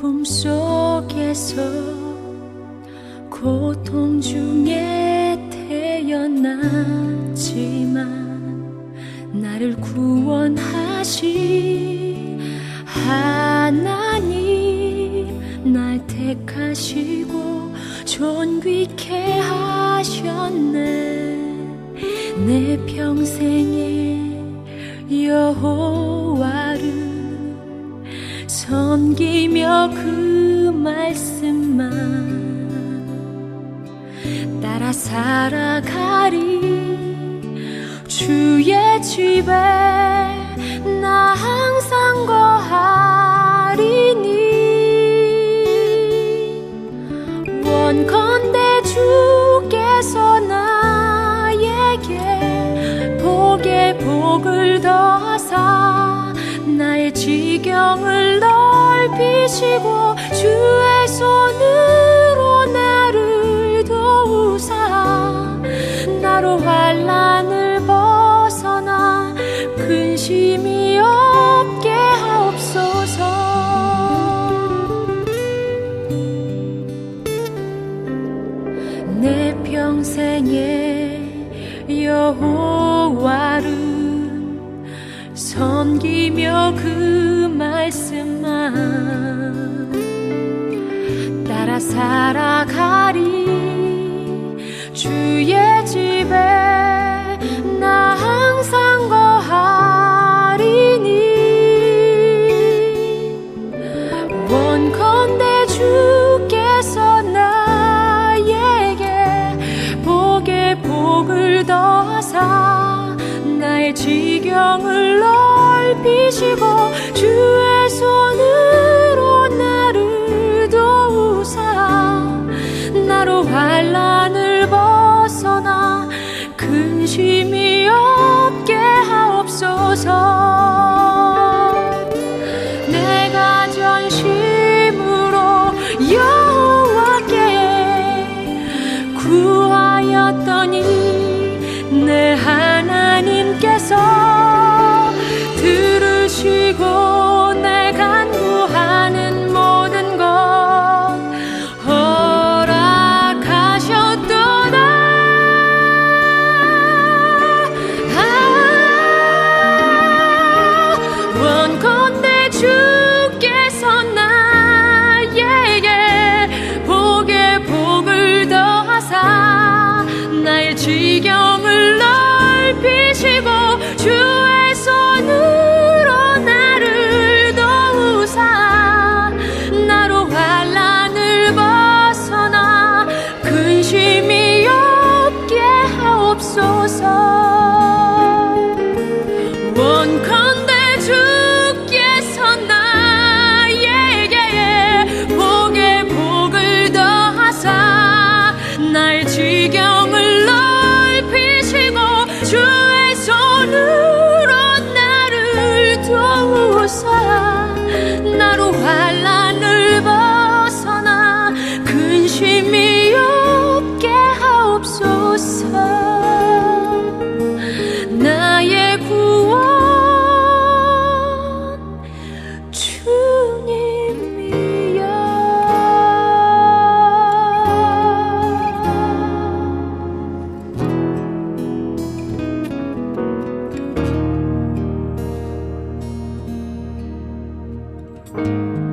품속에서 고통 중에 태어났지만 나를 구원하신 하나님 날 택하시고 존귀케 하셨네. 내 평생에 여호 섬기며 그 말씀만 따라 살아가리. 주의 집에 나 항상 거하리니. 원컨대 주께서 나에게 복에 복을 더하사 나의 지경을 넓 히시고 주의 손으로 나를 도우사. 나로 환란을 벗어나 근심이 없게 하옵소서. 내 평생에 여호와를 섬기며 그 말씀만 따라 살아가리 주의 집에 나 항상 거하리니 원컨대 주께서 나에게 복에 복을 더하사 지경을 넓히시고 주의 손으로 나를 도우사. 나로 환란을 벗어나 근심이 없게 하옵소서. 내가 전심으로 여 나의 지경을 넓히시고 주의 손으로 나를 도우사. 나로 환란을 벗어나 근심이 없게 하옵소서 주님이여